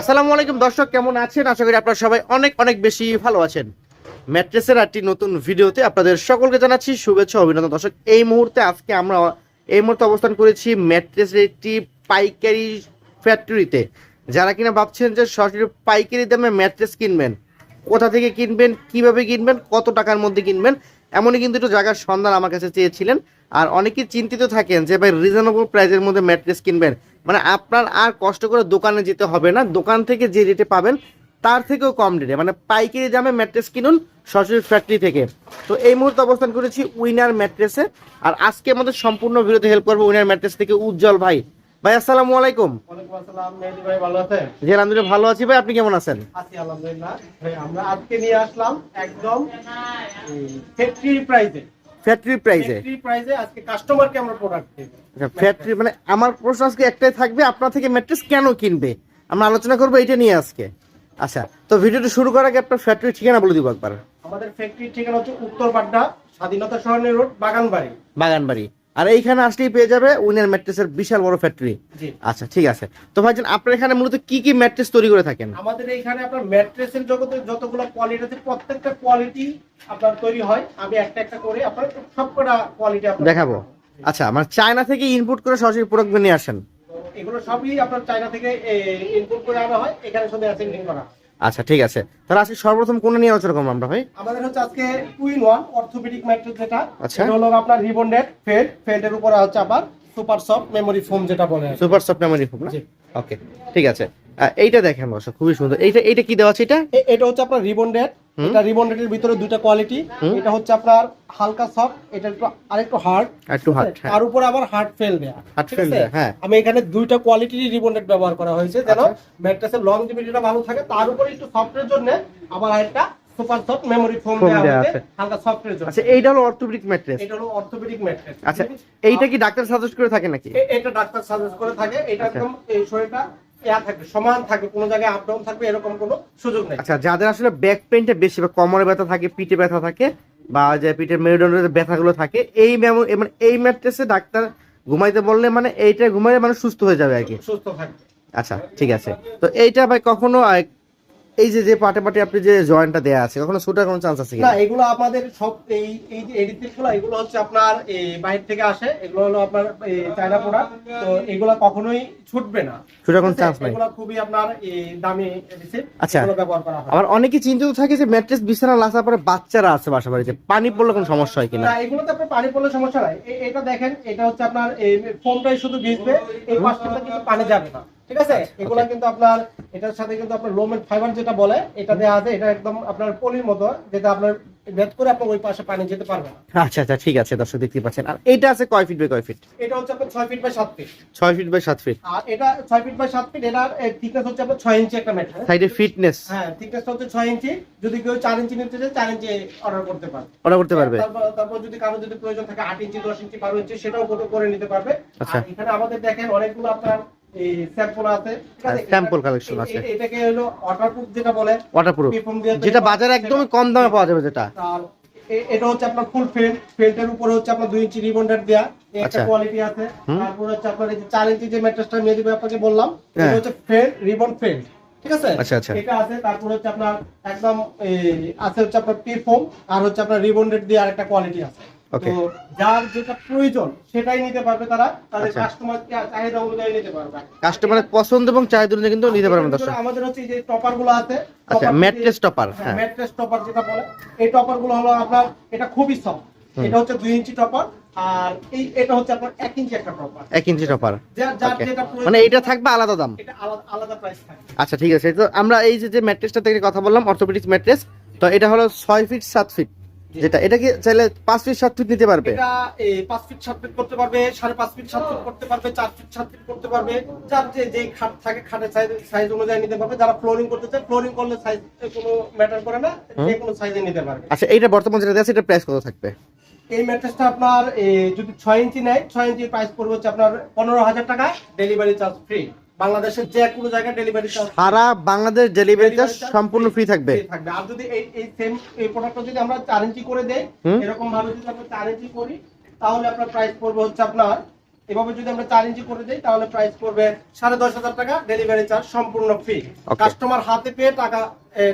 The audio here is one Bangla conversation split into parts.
আসসালামু আলাইকুম, দর্শক, কেমন আছেন? আশা করি আপনারা সবাই অনেক অনেক বেশি ভালো আছেন। ম্যাট্রেসের একটি নতুন ভিডিওতে আপনাদের সকলকে জানাচ্ছি শুভেচ্ছা, অভিনন্দন। দর্শক, এই মুহূর্তে আজকে আমরা, এই মুহূর্তে অবস্থান করেছি ম্যাট্রেসের একটি পাইকারি ফ্যাক্টরিতে যারা কিনা ভাবছেন যে সরাসরি পাইকারি দামে ম্যাট্রেস কিনবেন, কোথা থেকে কিনবেন, কীভাবে কিনবেন, কত টাকার মধ্যে কিনবেন এমনই কিন্তু একটু জায়গার সন্ধান আমার কাছে চেয়েছিলেন। আর অনেকেই চিন্তিত থাকেন যে, ভাই রিজনেবল প্রাইসের মধ্যে ম্যাট্রেস কিনবেন? মানে আপনার আর কষ্ট করে দোকানে যেতে হবে না। দোকান থেকে যে রেটে পাবেন, তার থেকেও কম রেটে মানে পাইকারি দামে ম্যাট্রেস কিনুন সরাসরি ফ্যাক্টরি থেকে। তো এই মুহূর্তে অবস্থান করেছি উইনার ম্যাট্রেসে আর আজকে আমাদের সম্পূর্ণ ভিডিওতে হেল্প করব উইনার ম্যাট্রেস থেকে উজ্জ্বল ভাই। ভাই আসসালামু আলাইকুম। জি আলহামদুলিল্লাহ ভালো আছি ভাই আপনি কেমন আছেন? আছি আলহামদুলিল্লাহ। ভাই আমরা আজকে নিয়ে আসলাম একদম ফ্যাক্টরি প্রাইসে ফ্যাক্টরি প্রাইসে ফ্যাক্টরি প্রাইসে আজকে কাস্টমারকে আমরা প্রোডাক্ট দেব? ফ্যাক্টরি মানে আমার প্রশ্ন আজকে একটাই থাকবে আপনার থেকে ম্যাট্রেস কেন কিনবে? আমরা আলোচনা করব এটা নিয়ে আজকে। আচ্ছা তো ভিডিওটা শুরু করার আগে আপনার ফ্যাক্টরি ঠিকানা বলে দিব একবার। আমাদের ফ্যাক্টরির ঠিকানা হচ্ছে উত্তর পাড্ডা স্বাধীনতা সরণি রোড বাগানবাড়ি। বাগানবাড়ি। আর এইখানে আসলেই পেয়ে যাবে উইনার ম্যাট্রেসের বিশাল বড় ফ্যাক্টরি আচ্ছা ঠিক আছে। তো ভাইজান আপনার এখানে মূলত কি কি ম্যাট্রেস তৈরি করে থাকেন? আমাদের এইখানে আপনার ম্যাট্রেসের জগতে যতগুলো কোয়ালিটি আছে প্রত্যেকটা কোয়ালিটি আপনার তৈরি হয়। আমি একটা একটা করে আপনার সবকটা কোয়ালিটি আপনার দেখাবো। আচ্ছা মানে চায়না থেকে ইনপুট করে সরাসরি প্রোডাক্ট নিয়ে আসেন। এগুলো সবই আপনার চায়না থেকে ইনপুট করে আনা হয়। এখানে শুধু অ্যাসেন্ডিং করা। আচ্ছা ঠিক আছে। তাহলে আজকে সর্বপ্রথম কোন নিয়ে আলোচনা করব আমরা ভাই? আমাদের হচ্ছে আজকে two in one orthopaedic mattress যেটা। আচ্ছা। হলো আপনার রিবন্ডেড ফেড ফেডের উপরে হচ্ছে আবার সুপার সফট মেমোরি ফোম যেটা বলে সুপার সফট মেমোরি ফোম জি। ওকে ঠিক আছে। এইটা দেখেন দর্শক খুবই সুন্দর। এইটা এইটা কি দেওয়া আছে এটা? এটা হচ্ছে আপনার রিবন্ডেড হুম। এটা রিবন্ডেড এর ভিতরে দুইটা কোয়ালিটি এটা হচ্ছে আপনার হালকা সফট এটা একটু আরেকটু হার্ড একটু হার্ড হ্যাঁ। তার উপরে আবার হার্ড ফেল দেয়া। Fail আছে? দেয়া, হ্যাঁ। আমি এখানে দুইটা কোয়ালিটির রিবন্ডেড ব্যবহার করা হয়েছে। যেন আচ্ছা। ম্যাট্রেসের লংজিভিটিটা ভালো থাকে। তার উপরে একটু সফটের জন্য আবার আরেকটা সুপার সফট মেমোরি ফোম দেওয়া দেয়া আছে। হালকা সফটের জন্য। আচ্ছা এইটা হলো অর্থোপেডিক ম্যাট্রেস এটা হলো অর্থোপেডিক ম্যাট্রেস আচ্ছা এইটা কি ডাক্তার সাজেস্ট করে থাকে নাকি? এটা ডাক্তার সাজেস্ট করে থাকে। এটা আচ্ছা। একদম এই শরীরটা ইয়া থাকবে সমান থাকবে কোনো জায়গায় আপ ডাউন থাকবে এরকম কোনো সুযোগ নেই। আচ্ছা যাদের আসলে ব্যাক পেইনটা বেশি বা কোমরে ব্যথা থাকে পিঠে ব্যথা থাকে বা যে পিঠের মেরুদণ্ডের ব্যথাগুলো থাকে এই মানে এই ম্যাট্রেসে ডাক্তার ঘুমাইতে বললে মানে এইটা ঘুমাইলে মানে সুস্থ হয়ে যাবে আর কি। সুস্থ থাকবে। আচ্ছা ঠিক আছে। তো এইটা ভাই কখনো এই যে যে পাটে পাটে আপনি যে জয়েন্টটা দেয়া আছে কখনো ছুটার কোনো চান্স আছে কি না এগুলো আমাদের সব এই এই যে এডিসিপ এগুলো হচ্ছে আপনার এই বাইরে থেকে আসে এগুলো হলো আপনার এই চায়না প্রোডাক্ট তো এগুলো কখনোই ছুটবে না। ছুটার কোনো চান্স নাই। এগুলো খুবই আপনার এই দামি এডিসিপ আচ্ছা। এগুলো ব্যবহার করা হয়। আবার অনেকে চিন্তিত থাকে যে ম্যাট্রেস বিছানা লাসার পরে বাচ্চারা আছে বাসা বাড়িতে পানি পড়লে কোনো সমস্যা হয় কিনা? না এগুলোতে আপনার পানি পড়লে সমস্যা নাই। এটা দেখেন এটা হচ্ছে আপনার এই ফোমটাই শুধু ভিজবে এই পাশটা কিন্তু পানি যাবে না। ঠিক আছে? এগুলা কিন্তু আপনার এটার সাথে কিন্তু আপনার লোমেট ফাইবার যেটা বলে এটা দেওয়া আছে এটা একদম আপনার পলির মতো যেটা আপনার ভেদ করে আপনার ওই পাশে পানি যেতে পারবে না। আচ্ছা আচ্ছা ঠিক আছে দর্শক দেখতে পাচ্ছেন। আর এইটা আছে কয় ফিট বাই কয় ফিট? এটা হচ্ছে আপনার ছয় ফিট বাই সাত ফিট। ছয় ফিট বাই সাত ফিট। আর এটা ছয় ফিট বাই সাত ফিট এটার থিকনেস হচ্ছে আপনার ছয় ইঞ্চি একটা ম্যাট সাইডে ফিটনেস হ্যাঁ থিকনেসটা হচ্ছে ছয় ইঞ্চি যদি কেউ চার ইঞ্চি নিতে চায় চার ইঞ্চি অর্ডার করতে পারে অর্ডার করতে পারবে। তারপর তারপর যদি কারও যদি প্রয়োজন থাকে আট ইঞ্চি দশ ইঞ্চি বারো ইঞ্চি সেটাও করে- করে নিতে পারবে। আচ্ছা। আর এখানে আমাদের দেখেন অনেকগুলো আপনার এই স্যাম্পল আছে ঠিক আছে? হ্যাঁ, sample collection এ- আছে। এটাকে হলো ওয়াটারপ্রুফ যেটা বলে ওয়াটারপ্রুফ দিয়ে যেটা বাজারে একদমই কম দামে পাওয়া যাবে যেটা আর এটা হচ্ছে আপনার ফুল ফেল্ট ফেল্টের উপরে হচ্ছে আপনার দুই ইঞ্চি রিবন্ডার দেয়া একটা আচ্ছা। কোয়ালিটি আছে তারপর হচ্ছে আপনার এই যে চার ইঞ্চি যে ম্যাট্রেসটা মেয়ে দিবে আপনাকে বললাম এটা হ্যাঁ। হচ্ছে রিবন ফেল্ট ঠিক আছে আচ্ছা, আচ্ছা। এটা আছে তারপর হচ্ছে আপনার একদম আছে হচ্ছে আপনার পি ফোম আর হচ্ছে আপনার রিবন্ডেড দিয়ে আরেকটা কোয়ালিটি আছে. তো যার যেটা প্রয়োজন সেটাই নিতে পারবে তারা। তাদের আচ্ছা। কাস্টমার চাহিদা অনুযায়ী নিতে পারবে। কাস্টমারের পছন্দ এবং চাহিদা অনুযায়ী কিন্তু নিতে দর্শক। আমাদের হচ্ছে যে টপারগুলো আছে আচ্ছা ম্যাট্রেস টপার হ্যাঁ ম্যাট্রেস টপার যেটা বলে এই টপারগুলো হলো আপনার এটা খুবই সফট এটা হচ্ছে দুই ইঞ্চি টপার আর এই এটা হচ্ছে আপনার ইঞ্চি একটা টপার ইঞ্চি টপার মানে এইটা থাকবে আলাদা দাম? এটা আলাদা আলাদা প্রাইস থাকে আচ্ছা ঠিক আছে। তো আমরা এই যে যে ম্যাট্রেসটা থেকে কথা বললাম অর্থোপেডিক ম্যাট্রেস তো এটা হলো ছয় ফিট সাত ফিট যেটা এটা কি চাইলে পাঁচ ফিট সাত ফিট নিতে পারবে? এটা পাঁচ ফিট সাত ফিট করতে পারবে সাড়ে পাঁচ ফিট সাত ফিট করতে পারবে চার ফিট সাত ফিট করতে পারবে। যার যে যে খাট থাকে খাটের সাইজ সাইজ অনুযায়ী নিতে পারবে। যারা ফ্লোরিং করতে চায় ফ্লোরিং করলে সাইজ কোনো ম্যাটার করে না যে কোনো সাইজে নিতে পারবে। আচ্ছা এইটা বর্তমান যেটা আছে এটা প্রাইস কত থাকবে? এই ম্যাট্রেসটা আপনার যদি ছয় ইঞ্চি নেয় ছয় ইঞ্চির প্রাইস পড়বে হচ্ছে আপনার পনেরো হাজার টাকা ডেলিভারি চার্জ ফ্রি বাংলাদেশের যে কোনো জায়গায় ডেলিভারি সারা বাংলাদেশ ডেলিভারি চার্জ সম্পূর্ণ ফ্রি থাকবে। থাকবে। আর যদি এই এই সেম এই প্রোডাক্টটা যদি আমরা চার ইঞ্চি করে দেই এরকম ভাবে যদি আমরা চার ইঞ্চি করি তাহলে আপনার প্রাইস পড়বে হচ্ছে আপনার এভাবে যদি আমরা চার ইঞ্চি করে দিই তাহলে প্রাইস পড়বে সাড়ে দশ হাজার টাকা ডেলিভারি চার্জ সম্পূর্ণ ফ্রি কাস্টমার হাতে পেয়ে টাকা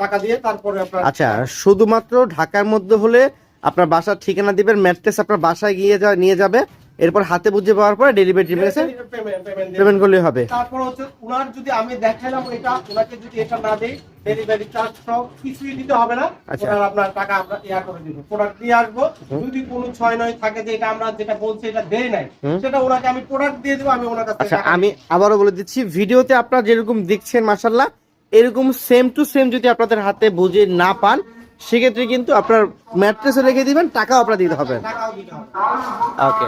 টাকা দিয়ে তারপরে আপনার আচ্ছা শুধুমাত্র ঢাকার মধ্যে হলে আপনার বাসার ঠিকানা দিবেন ম্যাট্রেস আপনার বাসায় গিয়ে যা নিয়ে যাবে। এরপর হাতে বুঝে পাওয়ার পরে ডেলিভারি কাছে পেমেন্ট করলে হবে। তারপর হচ্ছে উনার যদি আমি দেখাইলাম এটা ওনাকে যদি এটা না দেই ডেলিভারি চার্জ সব কিছুই দিতে হবে না। আচ্ছা। ওনার আপনার টাকা আমরা ইয়া করে দিব। প্রোডাক্ট দিয়ে আসব। যদি কোনো ছয় নয় থাকে যে এটা আমরা যেটা বলছি এটা দেই নাই সেটা ওনাকে আমি প্রোডাক্ট দিয়ে দেবো আমি ওনার কাছে আচ্ছা আমি আবারও বলে দিচ্ছি ভিডিওতে আপনারা যেরকম দেখছেন মাসাল্লাহ এরকম সেম টু সেম যদি আপনাদের হাতে বুঝে না পান সেক্ষেত্রে কিন্তু আপনার ম্যাট্রেসে রেখে দিবেন টাকাও আপনার দিতে হবে। টাকাও দিতে হবে ওকে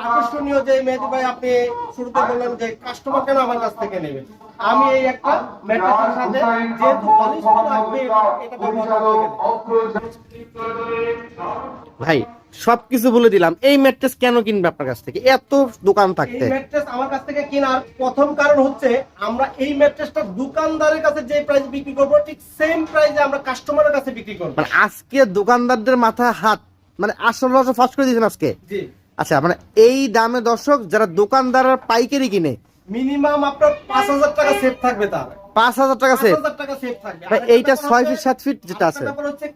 আকর্ষণীয় যে মেহেদি ভাই আপনি শুরুতে বললেন যে কাস্টমার কেন আমার কাছ থেকে নেবে আমি এই একটা ম্যাট্রেসের সাথে যেহেতু পলিশ লাগবে এটা ব্যবহার ভাই সবকিছু বলে দিলাম এই ম্যাট্রেস কেন কিনবে আপনার কাছ থেকে? এত দোকান থাকতে। এই ম্যাট্রেস আমার কাছ থেকে কেনার প্রথম কারণ হচ্ছে আমরা এই ম্যাট্রেসটা দোকানদারের কাছে যে প্রাইস বিক্রি করব ঠিক সেম প্রাইসে আমরা কাস্টমারের কাছে বিক্রি করব। মানে আজকে দোকানদারদের মাথায় হাত মানে আসল রস ফাঁস করে দিয়েছেন আজকে? জি। আচ্ছা মানে এই দামে দর্শক যারা দোকানদার পাইকারি কিনে মিনিমাম আপনার পাঁচ হাজার টাকা সেভ থাকবে তার। পাঁচ হাজার টাকা সেভ থাকবে। এইটা ছয় ফিট সাত ফিট যেটা আছে। ব্যাপার হচ্ছে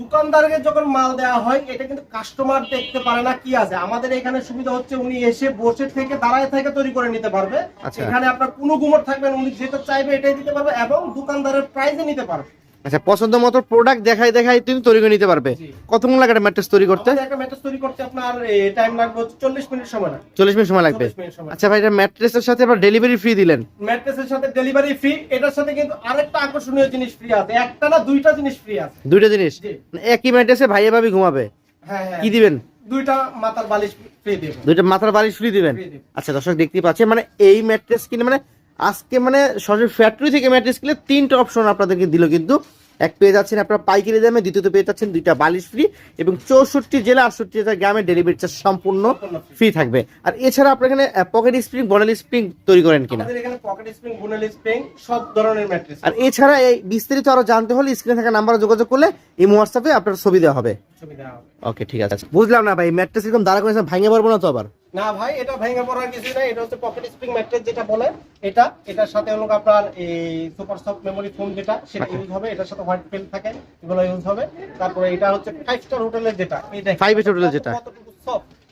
দোকানদারকে যখন মাল দেওয়া হয় এটা কিন্তু কাস্টমার দেখতে পারে না কি আছে। আমাদের এখানে সুবিধা হচ্ছে উনি এসে বসে থেকে দাঁড়ায় থেকে তৈরি করে নিতে পারবে। আচ্ছা। এখানে আপনার কোনো গুমর থাকবেন উনি যেটা চাইবে এটাই দিতে পারবে এবং দোকানদারের প্রাইজে নিতে পারবে। আচ্ছা পছন্দ মতো প্রোডাক্ট দেখাই দেখাই তুমি তৈরি করে নিতে পারবে। কতক্ষণ লাগে একটা ম্যাট্রেস তৈরি করতে? একটা ম্যাট্রেস তৈরি করতে আপনার টাইম লাগবে হচ্ছে চল্লিশ মিনিট সময় লাগবে। চল্লিশ মিনিট সময় লাগবে। 40 আচ্ছা ভাই এটা ম্যাট্রেসের সাথে আবার ডেলিভারি ফ্রি দিলেন? ম্যাট্রেসের সাথে ডেলিভারি ফ্রি এটার সাথে কিন্তু আরেকটা আকর্ষণীয় জিনিস ফ্রি আছে। একটা না দুইটা জিনিস ফ্রি আছে। দুইটা জিনিস? মানে একই ম্যাট্রেসে ভাইয়া ভাবি ঘুমাবে? হ্যাঁ হ্যাঁ। কি দিবেন? দুইটা মাথার বালিশ ফ্রি দেবো। দুইটা মাথার বালিশ ফ্রি দিবেন? আচ্ছা দর্শক দেখতে পাচ্ছেন মানে এই ম্যাট্রেস কিনে মানে আজকে মানে সরাসরি ফ্যাক্টরি থেকে ম্যাট্রেস কিনলে তিনটা অপশন আপনাদেরকে দিল কিন্তু। এক পেয়ে যাচ্ছেন আপনারা পাইকারি দামে দ্বিতীয়ত পেয়ে যাচ্ছেন দুইটা বালিশ ফ্রি এবং চৌষট্টি জেলা আটষট্টি জেলা গ্রামে ডেলিভারি চার্জ সম্পূর্ণ ফ্রি থাকবে। আর এছাড়া আপনার এখানে পকেট স্প্রিং বনাল স্প্রিং তৈরি করেন কিনা? পকেট স্প্রিং বুনেল স্প্রিং সব ধরনের ম্যাট্রেস আর এছাড়া এই বিস্তারিত আরও জানতে হলে স্ক্রিনে থাকা নাম্বারে যোগাযোগ করলে এই হোয়াটসঅ্যাপে আপনার ছবি দেওয়া সুবিধা হবে। ওকে ঠিক আছে। বুঝলাম না ভাই ম্যাট্রেস এরকম দাঁড়া করে ভাঙে পারব না তো আবার? না ভাই এটা ভেঙে পড়ার কিছু নাই এটা হচ্ছে পকেট স্প্রিং ম্যাট্রেস যেটা বলে। এটা এটার সাথে হলো আপনার এই সুপার সফট মেমোরি ফোম যেটা সেটা আচ্ছা। ইউজ হবে এটার সাথে হোয়াইট পেন থাকে এগুলো ইউজ হবে। তারপরে এটা হচ্ছে ফাইভ স্টার হোটেলের যেটা star হোটেলের যেটা। কতটুকু।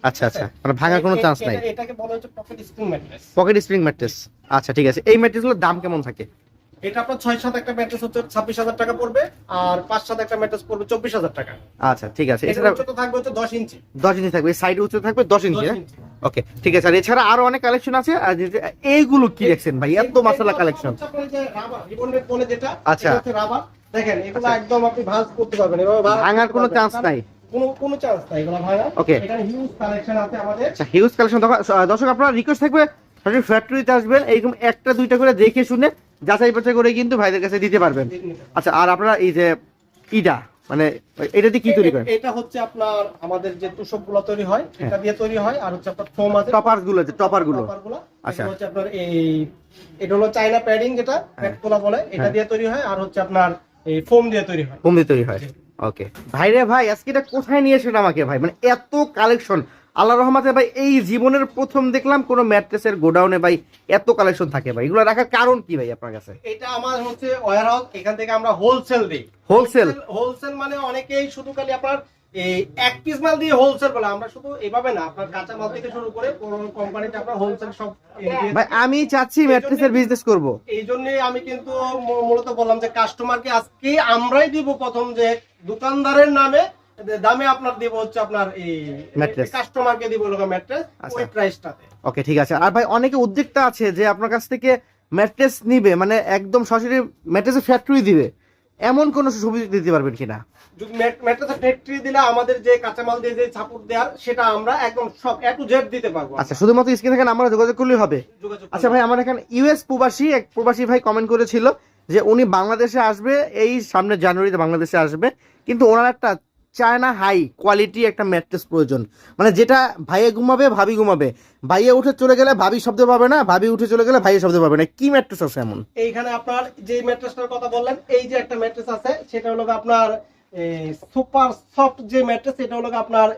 আচ্ছা আচ্ছা মানে ভাঙার কোনো চান্স নাই। এটাকে বলা হচ্ছে pocket spring mattress pocket spring mattress আচ্ছা ঠিক আছে এই ম্যাট্রেসগুলোর দাম কেমন থাকে? এটা আপনার ছয় সাত একটা ম্যাট্রেস হচ্ছে ছাব্বিশ হাজার টাকা পড়বে আর পাঁচ সাত একটা ম্যাট্রেস পড়বে চব্বিশ হাজার টাকা। আচ্ছা ঠিক আছে। উচ্চতা থাকবে হচ্ছে দশ ইঞ্চি। দশ ইঞ্চি থাকবে। সাইড উচ্চতা থাকবে দশ ইঞ্চি 10 হ্যাঁ? ইঞ্চি। ওকে ঠিক আছে। আর এছাড়া আরও অনেক কালেকশন আছে। আর এইগুলো কি দেখছেন ভাই? এত মশলা কালেকশন হচ্ছে আপনার যে রাবার, রিবনের বলে যেটা, আচ্ছা। রাবার। দেখেন, এগুলো একদম আপনি ভাঁজ করতে পারবেন, এভাবে ভাঙার কোনো চান্স নাই। আচ্ছা দর্শক আপনারা রিকোয়েস্ট থাকবে ফ্যাক্টরিতে আসবেন এইরকম একটা দুইটা করে দেখে শুনে যাচাই বাছাই করে কিন্তু ভাইদের কাছে দিতে পারবেন। আচ্ছা আর আপনারা এই যে ইটা মানে এটা দিয়ে কি তৈরি করেন? এটা হচ্ছে আপনার আমাদের যে তুষকগুলো তৈরি হয় হ্যাঁ। এটা দিয়ে তৈরি হয় আর হচ্ছে আপনার ফোম আছে। টপারগুলো যে টপারগুলো আচ্ছা। হচ্ছে আপনার এই এটা হলো চাইনা প্যাডিং যেটা প্যাডগুলো বলে এটা হ্যাঁ। দিয়ে তৈরি হয় আর হচ্ছে আপনার এই ফোম দিয়ে তৈরি হয়। বোম দিয়ে তৈরি হয়। ওকে ভাই রে ভাই আজকে এটা কোথায় নিয়ে এসেছেন আমাকে ভাই? মানে এত কালেকশন। আল্লাহ রহমাতে ভাই এই জীবনের প্রথম দেখলাম কোনো ম্যাট্রেসের গোডাউনে ভাই এত কালেকশন থাকে ভাই। এগুলো রাখার কারণ কি ভাই আপনার কাছে? এটা আমার হচ্ছে ওয়ার হাউস এখান থেকে আমরা হোলসেল দিই। হোলসেল হোলসেল মানে অনেকেই শুধু খালি আপনার এই এক পিস মাল দিয়ে হোলসেল বলে। আমরা শুধু এভাবে না আপনার কাঁচা মাল থেকে শুরু করে কোন কোম্পানিতে আপনার হোলসেল সব ভাই আমি চাচ্ছি ম্যাট্রেসের বিজনেস করব। এই জন্য আমি কিন্তু মূলত বললাম যে কাস্টমারকে আজকে আমরাই দিব প্রথম যে দোকানদারের নামে দামে আপনার দিব হচ্ছে আপনার এই। কাস্টমারকে দিব লোক ম্যাট্রেস। ওই প্রাইসটাতে ওকে ঠিক আছে। আর ভাই অনেকে উদ্যোক্তা আছে যে আপনার কাছ থেকে ম্যাট্রেস নিবে মানে একদম সরাসরি ম্যাট্রেসের ফ্যাক্টরি দিবে। এমন কোনো সুবিধা দিতে পারবেন কিনা? যদি ম্যাট্রেসের ফ্যাক্টরি দিলে আমাদের যে কাঁচামাল দিয়ে যে সাপোর্ট দেওয়ার সেটা আমরা একদম সব এ টু জেড দিতে পারব। আচ্ছা শুধুমাত্র স্ক্রিন থেকে আমরা যোগাযোগ করলেই হবে। আচ্ছা ভাই আমার এখানে ইউএস প্রবাসী এক প্রবাসী ভাই কমেন্ট করেছিল যে উনি বাংলাদেশে আসবে এই সামনে জানুয়ারিতে বাংলাদেশে আসবে। কিন্তু ওনার একটা চায়না হাই কোয়ালিটি একটা ম্যাট্রেস প্রয়োজন। মানে যেটা ভাইয়ে ঘুমাবে, ভাবি ঘুমাবে। ভাইয়ে উঠে চলে গেলে ভাবি শব্দ পাবে না, ভাবি উঠে চলে গেলে ভাইয়ে শব্দ পাবে না। কি ম্যাট্রেস আছে এমন? এইখানে আপনার যে ম্যাট্রেসটার কথা বললেন, এই যে একটা ম্যাট্রেস আছে, সেটা হলো আপনার সুপার সফট যে ম্যাট্রেস এটা হলো আপনার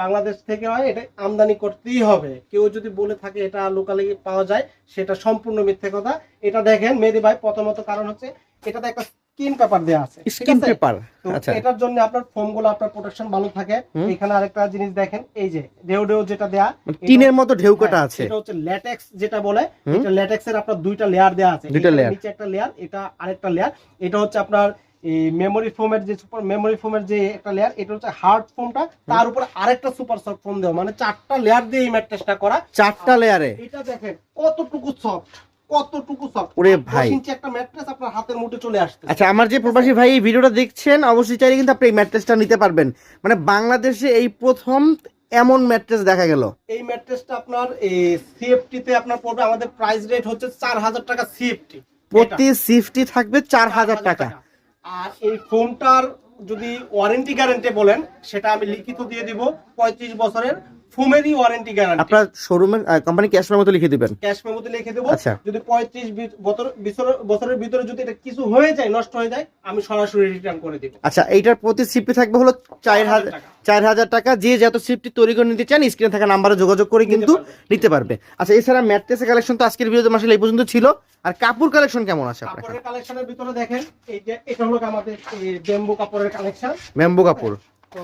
বাংলাদেশ থেকে হয়, এটা আমদানি করতেই হবে। কেউ যদি বলে থাকে এটা লোকালি পাওয়া যায়, সেটা সম্পূর্ণ মিথ্যে কথা। এটা দেখেন মেদি ভাই, প্রথমত কারণ হচ্ছে, এটাতে একটা স্কিন পেপার দেওয়া আছে স্কিন পেপার আচ্ছা। এটার জন্য আপনার ফোমগুলো আপনার প্রোটেকশন ভালো থাকে। এখানে আরেকটা জিনিস দেখেন এই যে ডেউ ডেউ যেটা দেয়া মানে টিনের মতো ঢেউ কাটা হ্যাঁ, আছে। এটা হচ্ছে ল্যাটেক্স যেটা বলে এটা ল্যাটেক্স এর আপনার দুইটা লেয়ার দেওয়া আছে। দুইটা layer। নিচে একটা লেয়ার এটা আরেকটা লেয়ার এটা হচ্ছে আপনার এই মেমোরি ফোমের যে সুপার মেমোরি ফোমের যে একটা লেয়ার এটা হচ্ছে হার্ড ফোমটা তার উপরে আরেকটা সুপার সফট ফোম দেওয়া মানে চারটা লেয়ার দিয়ে এই ম্যাট্রেসটা করা। চারটা লেয়ারে এটা দেখেন কতটুকু সফট কতটুকু সফট ওরে ভাই। ইঞ্চি একটা ম্যাট্রেস আপনার হাতের মুঠে চলে আসছে আচ্ছা আমার যে প্রবাসী ভাই এই ভিডিওটা দেখছেন অবশ্যই চাইলে কিন্তু আপনি এই ম্যাট্রেসটা নিতে পারবেন। মানে বাংলাদেশে এই প্রথম এমন ম্যাট্রেস দেখা গেল। এই ম্যাট্রেসটা আপনার সিএফটি তে আপনার পড়বে আমাদের প্রাইস রেট হচ্ছে চার হাজার টাকা সিএফটি প্রতি থাকবে চার হাজার টাকা। আর এই ফোনটার যদি ওয়ারেন্টি গ্যারান্টি বলেন সেটা আমি লিখিত দিয়ে দিব পঁয়ত্রিশ বছরের ফোমেরই ওয়ারেন্টি গ্যারান্টি আপনার শোরুমের কোম্পানি ক্যাশ মতো লিখে দিবেন। ক্যাশ মেমোতে লিখে দেবো। আচ্ছা। যদি পঁয়ত্রিশ বছরের ভিতরে যদি এটা কিছু হয়ে যায় নষ্ট হয়ে যায় আমি সরাসরি রিটার্ন করে দিব। আচ্ছা এইটার প্রতি সিফটি থাকবে হলো চার হাজার টাকা। যে যত সিফটি তৈরি করে নিতে চান স্ক্রিনে থাকা নাম্বারে যোগাযোগ করে কিন্তু নিতে পারবে। আচ্ছা এছাড়া ম্যাট্রেসের কালেকশন তো আজকের ভিডিওতে মাসে এই পর্যন্ত ছিল। আর কাপড় কালেকশন কেমন আছে আপনার? কাপড়ের কালেকশনের ভিতরে দেখেন এই যে এটা হলো আমাদের বেম্বু কাপড়ের কালেকশন ব্যাম্বু কাপড়। তো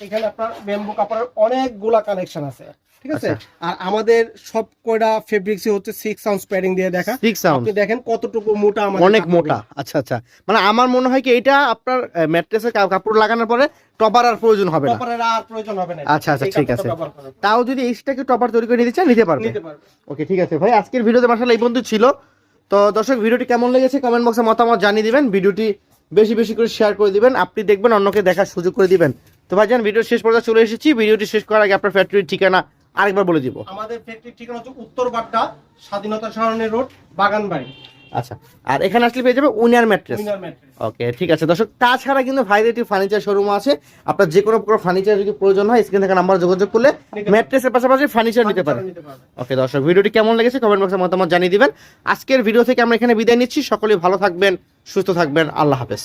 এখানে আপনার বেম্বু কাপড়ের অনেকগুলা কালেকশন আছে ঠিক আছে? আচ্ছা। আর আমাদের সব কয়টা ফেব্রিক্সই হচ্ছে সিক্স সাউন্ড প্যাডিং দিয়ে দেখা। সিক্স সাউন্ড আপনি দেখেন কতটুকু মোটা আমাদের অনেক মোটা। আচ্ছা আচ্ছা। মানে আমার মনে হয় কি এটা আপনার ম্যাট্রেসের কাপড় লাগানোর পরে টপার আর প্রয়োজন হবে না। কপারের আর প্রয়োজন হবে না আচ্ছা, আচ্ছা, ঠিক আছে। তাও যদি এইটাকে টপার তৈরি করে নিতে চান নিতে পারবে। নিতে পারবে। ওকে ঠিক আছে। ভাই আজকের ভিডিওতে মাসাল এই বন্ধু ছিল। তো দর্শক ভিডিওটি কেমন লেগেছে কমেন্ট বক্সে মতামত জানিয়ে দিবেন। ভিডিওটি বেশি বেশি করে শেয়ার করে দিবেন। আপনি দেখবেন অন্যকে দেখার সুযোগ করে দিবেন। তো ভাই ভাইজান ভিডিও শেষ পর্যন্ত চলে এসেছি। ভিডিওটি শেষ করার আগে আপনার ফ্যাক্টরির ঠিকানা আরেকবার বলে দিব। আমাদের ফ্যাক্টরির ঠিকানা হচ্ছে উত্তর বাড্ডা স্বাধীনতা সরণি রোড বাগানবাড়ি। আচ্ছা আর এখানে আসলে পেয়ে যাবে উইনার ম্যাট্রেস। ওকে ঠিক আছে। দর্শক তাছাড়া কিন্তু ভাইরেটি ফার্নিচার শোরুম আছে। আপনার যে কোনো প্রকার ফার্নিচার যদি প্রয়োজন হয় স্ক্রিন থেকে নাম্বার যোগাযোগ করলে ম্যাট্রেসের পাশাপাশি ফার্নিচার নিতে পারে নিতে পারবে ওকে দর্শক ভিডিওটি কেমন লেগেছে কমেন্ট বক্সে মতামত জানিয়ে দিবেন। আজকের ভিডিও থেকে আমরা এখানে বিদায় নিচ্ছি। সকলেই ভালো থাকবেন সুস্থ থাকবেন। আল্লাহ হাফেজ।